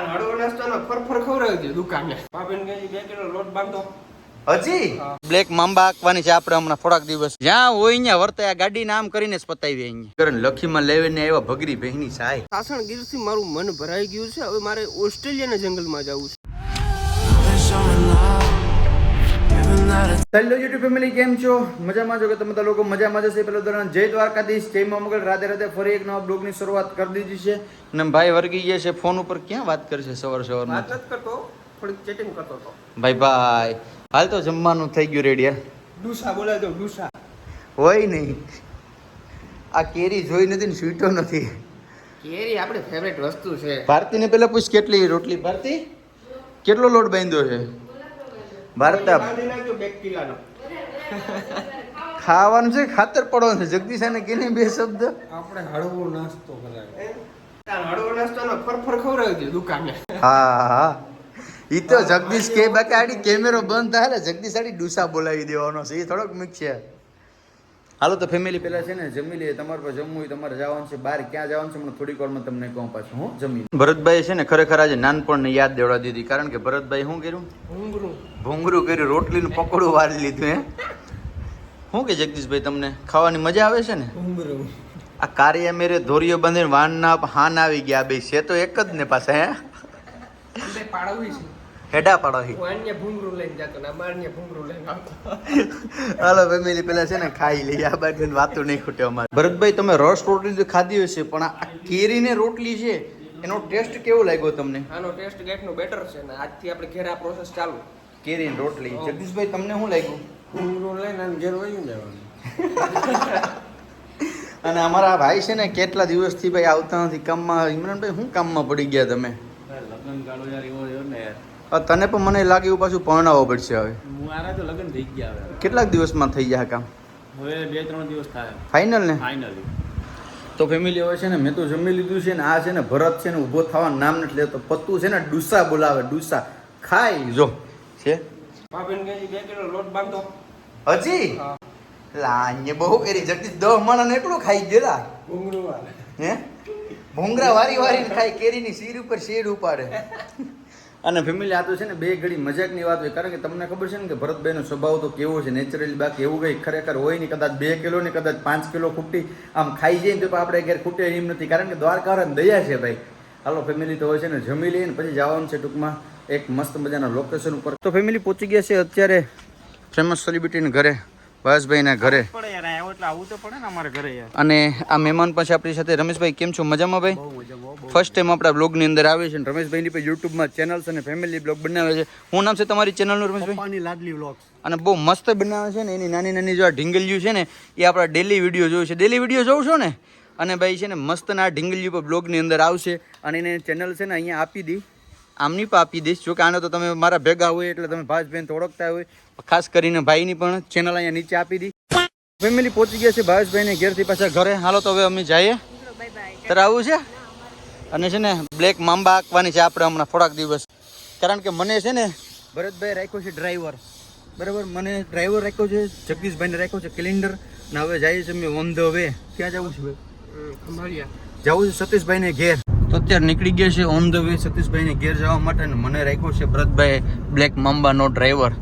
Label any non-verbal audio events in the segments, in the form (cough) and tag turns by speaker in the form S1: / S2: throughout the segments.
S1: આ હળવો નાસ્તાનો ફરફર ખવડાવી દુકાને. ભાભીને કહે બે કિલો લોટ બાંધો.
S2: હજી? બ્લેક માંબા આંકવાની છે આપણે હમણાં થોડાક દિવસ. જ્યાં હોય અહીંયા વર્તે આ ગાડી નામ કરીને જ પતાવી અહીંયા કારણ લખીમાં લેવીને આવ્યા ભગરી બહેની સાય.
S1: સાસણ ગીરથી મારું મન ભરાઈ ગયું છે. હવે મારે ઓસ્ટ્રેલિયાના જંગલમાં જવું છે.
S2: હેલો યુટ્યુબ ફેમિલી કેમ છો? મજામાં છો કે તમે બધા લોકો મજામાં જશે પેલો દરમિયાન જય દ્વારકાધીશ. જય મોગલ રાધે રાધે ફરી એક નવા બ્લોગની શરૂઆત કરી દીધી છે. ને ભાઈ વર્ગી ગયા છે ફોન ઉપર. ક્યાં વાત કરશે સવાર સવારમાં
S1: વાત નથી કરતો થોડીક ચેટિંગ કરતો હતો.
S2: ભાઈ ભાઈ. હાલ તો જમવાનું થઈ ગયું રેડી યાર
S1: ડુસા બોલાય તો ડુસા.
S2: હોય નહીં. આ કેરી જોઈ નથી ને સ્વીટો નથી.
S1: કેરી આપણી ફેવરેટ વસ્તુ છે.
S2: ભારતીને પહેલા પૂછ કેટલી રોટલી? ભારતી કેટલો લોટ બાંધ્યો છે? ભારતા ખાવાનું છે ખાતર પડવાનું છે. જગદીશ અને કેને બે શબ્દ.
S3: આપણે હળવો નાસ્તો કરાવે
S1: આ હળવો નાસ્તાનો ફરફર ખવડાવી દે દુકાને.
S2: હા હા. ઈ તો જગદીશ કે બાકી આડી કેમેરો બંધ થાય એટલે જગદીશ આડી ડુસા બોલાવી દેવાનો છે. એ થોડોક મિક્સ છે. હાલો તો ફેમિલી પેલા છે ને જમી લઈએ. તમારે પર જમવું હોય તમારે જવાનું છે. બહાર ક્યાં જવાનું છે મને થોડીક વારમાં તમને કહું પાછું હું જમી ભરતભાઈ છે ને ખરેખર આજે નાનપણને યાદ દેવડા દીધી. કારણ કે ભરતભાઈ શું કર્યું?
S1: ભૂંગળું.
S2: ભૂંગરું કર્યું રોટલીનું પકોડું વાળી લીધું હે? શું કે જગદીશભાઈ તમને? ખાવાની મજા આવે છે ને?
S3: ભૂંગરું
S2: આ કાર્ય મેરે ધોરીઓ બંધીને વાનના હાન આવી ગયા બે. છે તો એક જ ને પાછા હે?
S1: પાડવી છે.
S2: હેડા પાડો
S1: હી. અન્ય ભૂંગળું લઈને જતો ને અમારે અન્ય લઈને આવતો.
S2: હાલો ફેમિલી પેલા છે ને ખાઈ લઈએ. આ બાજુ વાતો નહીં ખૂટે અમારે. ભરતભાઈ તમે રસ રોટલી તો ખાધી હશે પણ આ કેરીને રોટલી છે એનો ટેસ્ટ કેવો લાગ્યો તમને?
S1: આનો ટેસ્ટ ગેટનું બેટર છે ને આજથી આપણે ઘેર આ પ્રોસેસ ચાલુ.
S2: કેરીની રોટલી. જગદીશભાઈ તમને શું લાગ્યું?
S3: ભૂંગરૂ લઈને આમ ઘેર વયું જવાનું. (laughs)
S2: અને અમારા ભાઈ છે ને કેટલા દિવસથી ભાઈ આવતા નથી કામમાં? ઇમરાનભાઈ શું કામમાં પડી ગયા તમે?
S3: લગ્ન ગાળો યાર એવો રહ્યો ને યાર.
S2: તને પણ મને લાગે એવું પાછું પરણાવવો પડશે હવે.
S3: મારા તો લગ્ન થઈ ગયા હવે.
S2: કેટલાક દિવસમાં થઈ ગયા કામ?
S3: હવે બે ત્રણ દિવસ થાય.
S2: ફાઇનલ ને?
S3: ફાઇનલ
S2: તો ફેમિલી હવે છે ને મેં તો જમી લીધું છે ને આ છે ને ભરત છે ને ઊભો થવાનું નામ નથી લેતો. પત્તું છે ને ડુસા બોલાવે ડુસા. ખાઈ જો. છે?
S1: ભાભીને કહે બે કિલો લોટ બાંધો.
S2: હજી? લાંજે બહુ કરી. જગદીશ દહ માણસ એટલું ખાઈ ગયેલા.
S3: ભૂંગળું વાળે.
S2: હે? ભૂંગરા વારી વારી ખાઈ કેરીની શીર ઉપર શેર ઉપાડે. અને ફેમિલી આ તો છે ને બે ઘડી મજાકની વાત હોય. કારણ કે તમને ખબર છે ને કે ભરતભાઈનો સ્વભાવ તો કેવો છે નેચરલી બાકી એવું કંઈ ખરેખર હોય નહીં. કદાચ બે કિલો ને કદાચ પાંચ કિલો ખૂટી આમ ખાઈ જાય ને તો આપણે ઘેર ખૂટે એમ નથી. કારણ કે દ્વારકાવાળાને દયા છે ભાઈ. હાલો ફેમિલી તો હોય છે ને જમી લઈએ ને પછી જવાનું છે ટૂંકમાં એક મસ્ત મજાના લોકેશન ઉપર. તો ફેમિલી પહોંચી ગયા છે અત્યારે ફેમસ સેલિબ્રિટીને ઘરે ભાસભાઈના ઘરે.
S3: આવો એટલે આવું તો પડે ને અમારે ઘરે યાર.
S2: અને આ મહેમાન પાસે આપણી સાથે રમેશભાઈ કેમ છો? મજામાં ભાઈ? ફર્સ્ટ ટાઈમ આપણા બ્લોગની અંદર આવે છે રમેશભાઈની પણ યુટ્યુબમાં ચેનલ્સ અને ફેમિલી બ્લોગ બનાવે છે. હું નામ છે તમારી ચેનલનું રમેશભાઈ?
S3: લાડલી વ્લોગ્સ
S2: અને બહુ મસ્ત બનાવે છે ને એની નાની નાની જો આ ઢીંગલિયું છે ને એ આપણા ડેલી વીડિયો જોયું છે. ડેલી વીડિયો જોઉં છો ને? અને ભાઈ છે ને મસ્ત ના ઢીંગલિયું પર બ્લોગની અંદર આવશે. અને એને ચેનલ છે ને અહીંયા આપી દી. આમની પણ આપી દઈશ. જો કે આને તો તમે મારા ભેગા હોય એટલે તમે ભાઈ તો ઓળખતા હોય. ખાસ કરીને ભાઈની પણ ચેનલ અહીંયા નીચે આપી દી. ફેમિલી પહોંચી ગયા છે ભાવેશભાઈને ઘેરથી પાછા ઘરે. હાલો તો હવે અમે જઈએ. તારે આવું છે? અને છે ને બ્લેક માંબા આંકવાની છે આપણે હમણાં થોડાક દિવસ. કારણ કે મને છે ને ભરતભાઈ રાખ્યો છે ડ્રાઈવર બરાબર? મને ડ્રાઈવર રાખ્યો છે, જગદીશભાઈને રાખ્યો છે કેલેન્ડર ને હવે જઈએ છીએ અમે ઓન ધ વે ક્યાં જવું છે ભાઈ? જવું છે સતીશભાઈને ઘેર. તો અત્યારે નીકળી ગયા છે ઓન ધ વે સતીશભાઈને ઘેર જવા માટે અને મને રાખ્યો છે ભરતભાઈ બ્લેક માંબાનો ડ્રાઈવર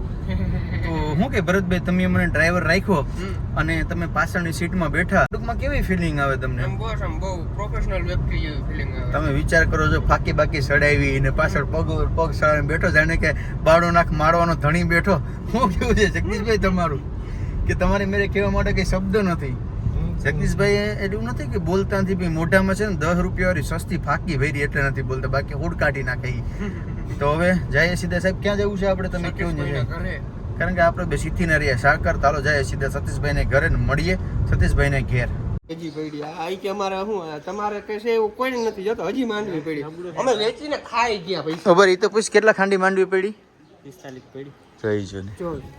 S2: હું કે ભરતભાઈ તમે મને ડ્રાઈવર રાખ્યો અને તમે પાછળની સીટમાં બેઠા. ટૂંકમાં કેવી ફિલિંગ આવે તમને?
S1: બહુ પ્રોફેશનલ વ્યક્તિ જેવી ફિલિંગ આવે.
S2: તમે વિચાર કરો છો ફાકી બાકી સડાવી અને પાછળ પગ પગ સડાવીને બેઠો. જાણે કે બાળો નાખ મારવાનો ધણી બેઠો. હું કેવું છે જગદીશભાઈ તમારું? કે તમારે મેરે કહેવા માટે કઈ શબ્દ નથી? જગદીશભાઈ એટલું નથી કે બોલતા નથી ભાઈ મોઢામાં છે ને દસ રૂપિયા વાળી સસ્તી ફાકી ભરી એટલે નથી બોલતા બાકી હુડ કાઢી નાખે. (laughs) તો હવે જઈએ સીધા સાહેબ ક્યાં જવું છે આપણે? તમે કેવું
S1: ઘરે.
S2: કારણ કે આપણે બે સીથી ના રહ્યા સાકર તાલો જાય સીધા સતીશભાઈને ઘરે મળીએ સતીશભાઈને ઘેર.
S1: હજી પડી આ કે અમારે શું તમારે કે છે એવું કોઈ નથી જતો. હજી માંડવી પડી. અમે વેચીને ખાઈ ગયા પૈસા.
S2: ખબર એ તો પૂછ કેટલા ખાંડી માંડવી પડી?
S3: પિસ્તાલીસ પેઢી
S2: જોઈ જો ને.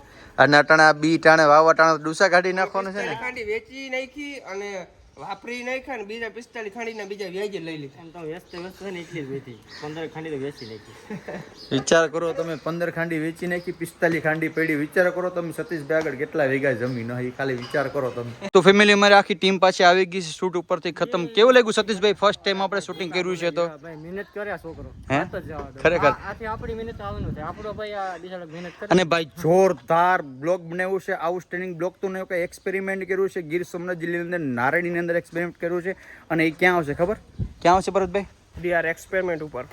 S2: અને અટાણા બી ટાણે વાવા ટાણા ડુસા કાઢી નાખવાનું છે ને?
S1: ખાંડી વેચી નાખી અને વાપરી નાખ્યા ને બીજા પિસ્તાલીસ ખાંડીના બીજા વ્યાજે લઈ લીધા.
S4: તો વ્યસ્ત વ્યસ્ત ને એટલી જ વેચી પંદર ખાંડી તો વેચી નાખી.
S2: વિચાર કરો તમે પંદર ખાંડી વેચી નાખી પિસ્તાલીસ ખાંડી પડી. વિચાર કરો તમે સતીશભાઈ આગળ કેટલા વીઘા જમીન હોય ખાલી વિચાર કરો તમે. તો ફેમિલી અમારી આખી ટીમ પાસે આવી ગઈ છે શૂટ ઉપરથી ખતમ. કેવું લાગ્યું સતીશભાઈ ફર્સ્ટ ટાઈમ આપણે શૂટિંગ કર્યું છે તો?
S4: ભાઈ મહેનત કર્યા છોકરો.
S2: હે?
S4: વાત જ જવા દો.
S2: ખરેખર.
S4: આથી આપણી મહેનત આવવાનું છે. આપણો ભાઈ આ મહેનત કરે.
S2: અને ભાઈ જોરદાર બ્લોગ બનાવ્યું છે આઉટસ્ટેન્ડિંગ બ્લોગ તો નહીં કે એક્સપેરિમેન્ટ કર્યું છે ગીર સોમનાથ જિલ્લાની અંદર નારાયણની અંદર એક્સપેરિમેન્ટ કર્યું છે અને એ ક્યાં આવશે ખબર? ક્યાં આવશે ભરતભાઈ?
S1: ડીઆર આર એક્સપેરિમેન્ટ ઉપર.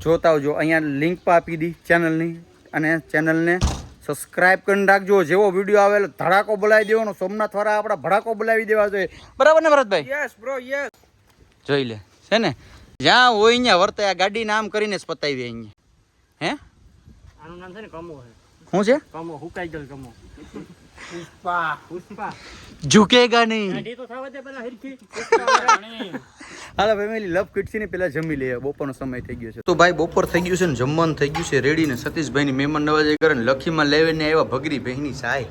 S2: જોતા આવજો. અહીંયા લિંક પણ આપી દી ચેનલની અને ચેનલને સબસ્ક્રાઇબ કરીને રાખજો જેવો વીડિયો આવેલો ધડાકો બોલાવી દેવાનો. સોમનાથ વાળા આપણા ભડાકો બોલાવી દેવા જોઈએ. બરાબર ને ભરતભાઈ?
S1: યસ બ્રો યસ
S2: જોઈ લે. છે ને? જ્યાં હોય અહીંયા વર્તે. આ ગાડી નામ કરીને જ પતાવી અહીંયા. હે?
S4: આનું નામ છે ને કમો છે.
S2: શું છે?
S4: કમો હુકાઈ ગયેલ કમો.
S1: પુષ્પા.
S4: પુષ્પા.
S2: ઝુકેગા નહીં. હાલો ફેમિલી લવ કિટ ને પેલા જમી લઈએ. બપોરનો સમય થઈ ગયો છે. તો ભાઈ બપોર થઈ ગયું છે ને જમવાનું થઈ ગયું છે. રેડી ને સતીશભાઈની મહેમાન નવાજી કરે ને લખીમાં લેવીને આવ્યા ભગરી બહેની સાય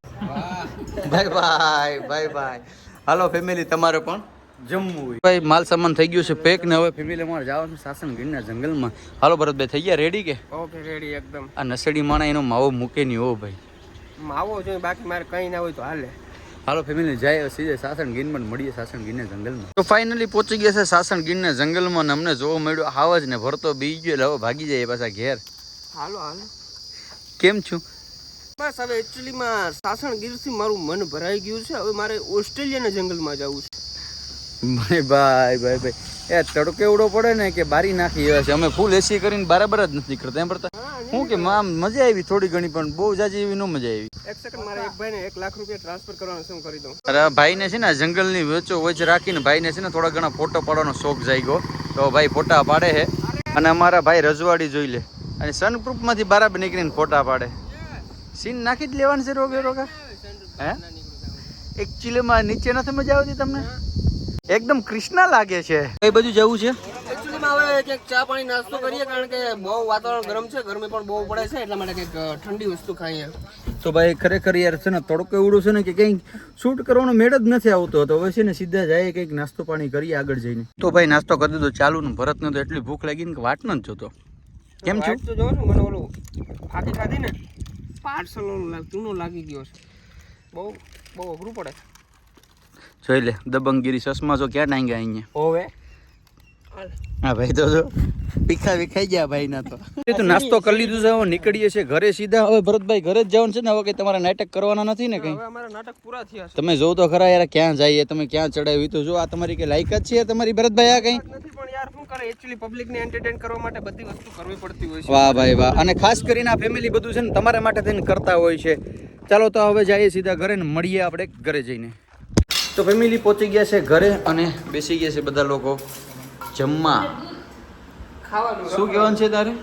S2: બાય બાય બાય બાય હાલો ફેમિલી તમારે પણ જમવું ભાઈ માલ સામાન થઈ ગયું છે પેક ને હવે ફેમિલી અમારે જવાનું સાસણ ગીરના જંગલમાં. હાલો ભરતભાઈ થઈ ગયા? રેડી કે?
S1: ઓકે રેડી એકદમ.
S2: આ નસેડી માણા એનો માવો મૂકે નહીં હો ભાઈ.
S1: માવો જોઈએ બાકી મારે કઈ ના હોય તો હાલે.
S2: હાલો ફેમિલી જાય સીધે સાસણ ગીરમાં પણ મળીએ સાસણ ગીરના જંગલમાં. તો ફાઇનલી પહોંચી ગયા છે સાસણ ગીરના જંગલમાં ને અમને જોવા મળ્યું હાવ જ ને ભરતો બી ગયો એટલે હવે ભાગી જાય પાછા ઘેર.
S1: હાલો હાલો.
S2: કેમ છું?
S1: બસ હવે એકચ્યુઅલીમાં સાસણ ગીરથી મારું મન ભરાઈ ગયું છે. હવે મારે ઓસ્ટ્રેલિયાના જંગલમાં જવું છે.
S2: ભાઈ ભાઈ ભાઈ ભાઈ. એ તડકો એવડો પડે ને કે બારી નાખી એવા છે. અમે ફૂલ એસી કરીને બરાબર જ નથી કરતા. એમ પડતા હું કે આમ મજા આવી થોડી ઘણી પણ બહુ જાજી એવી ન મજા આવી.
S1: એક સેકન્ડ મારે એક ભાઈને એક લાખ રૂપિયા ટ્રાન્સફર કરવાનો શું કરી દઉં.
S2: અરે ભાઈને છે ને જંગલ જંગલની વચ્ચો વચ રાખીને ભાઈને છે ને થોડા ઘણા ફોટો પાડવાનો શોખ જાગ્યો. તો ભાઈ ફોટા પાડે છે. અને અમારા ભાઈ રજવાડી જોઈ લે. અને સનપ્રૂફમાંથી બરાબર નીકળીને ફોટા પાડે. સીન નાખી જ લેવાનું છે રોગે રોગા? હે? એકચ્યુઅલીમાં નીચે નથી મજા આવતી તમને? એકદમ કૃષ્ણા લાગે છે. કઈ બાજુ જવું છે?
S1: હવે કંઈક ચા પાણી નાસ્તો કરીએ કારણ કે બહુ વાતાવરણ ગરમ છે ગરમી પણ બહુ પડે છે એટલા માટે કંઈક ઠંડી વસ્તુ ખાઈએ.
S2: તો ભાઈ ખરેખર યાર છે ને તડકો એવડો છે ને કે કંઈક શૂટ કરવાનો મેળ જ નથી આવતો. તો હવે છે ને સીધા જાય કંઈક નાસ્તો પાણી કરીએ આગળ જઈને. તો ભાઈ નાસ્તો કરી દીધો ચાલુ ને ભરતને તો એટલી ભૂખ લાગી ને કે વાટ ન જોતો. કેમ છું?
S1: તો ને મને ઓલું ફાકી ખાધી ને પાર્સલ ઓલું ચૂનો લાગી ગયો છે. બહુ બહુ અઘરું પડે.
S2: જોઈ લે દબંગગીરી ચશ્મા જો ક્યાં ટાંગ્યા અહીંયા?
S1: ઓવે
S2: હા ભાઈ તો જો પીખા વિખાઈ ગયા ભાઈ ના તો. એ તો નાસ્તો કરી લીધું છે હવે નીકળીએ છીએ ઘરે સીધા. હવે ભરતભાઈ ઘરે જ જવાનું છે ને હવે કઈ તમારે નાટક કરવાના નથી ને કઈ?
S1: અમારા નાટક પૂરા થયા છે.
S2: તમે જોવો તો ખરા યાર ક્યાં જઈએ તમે ક્યાં ચડાવી તો જો આ તમારી કઈ જ છે તમારી ભરતભાઈ આ કઈ?
S1: નથી પણ યાર શું કરે એકચ્યુઅલી પબ્લિકને એન્ટરટેન કરવા માટે બધી વસ્તુ કરવી પડતી હોય છે.
S2: વાહ ભાઈ વાહ. અને ખાસ કરીને આ ફેમિલી બધું છે ને તમારા માટે થઈને કરતા હોય છે. ચાલો તો હવે જઈએ સીધા ઘરે ને મળીએ આપણે ઘરે જઈને. તો ફેમિલી પહોંચી ગયા છે ઘરે અને બેસી ગયા છે બધા લોકો જમવા.
S1: ખાવાનું
S2: શું કહેવાનું છે તારે?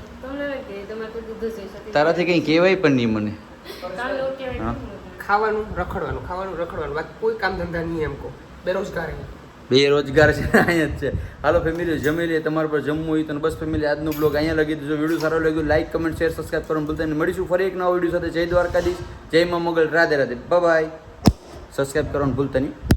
S2: તારાથી કંઈ કહેવાય પણ નહીં મને.
S1: ખાવાનું રખડવાનું ખાવાનું રખડવાનું. બાકી કોઈ કામ ધંધા નહીં એમ કહો. બેરોજગાર.
S2: બેરોજગાર છે અહીંયા જ છે. હાલો ફેમિલી જમી લઈએ. તમારા પર જમવું હોય તો બસ ફેમિલી આજનો બ્લોગ અહીંયા લગી દીધો. વીડિયો સારો લાગ્યો લાઈક કમેન્ટ શેર સબસ્ક્રાઈબ કરવાનું ભૂલતા નહીં. મળીશું ફરી એક નવા વીડિયો સાથે. જય દ્વારકાધીશ. જય મા મોગલ. રાધે રાધે. બાય સબસ્ક્રાઈબ કરવાનું ભૂલતા નહીં.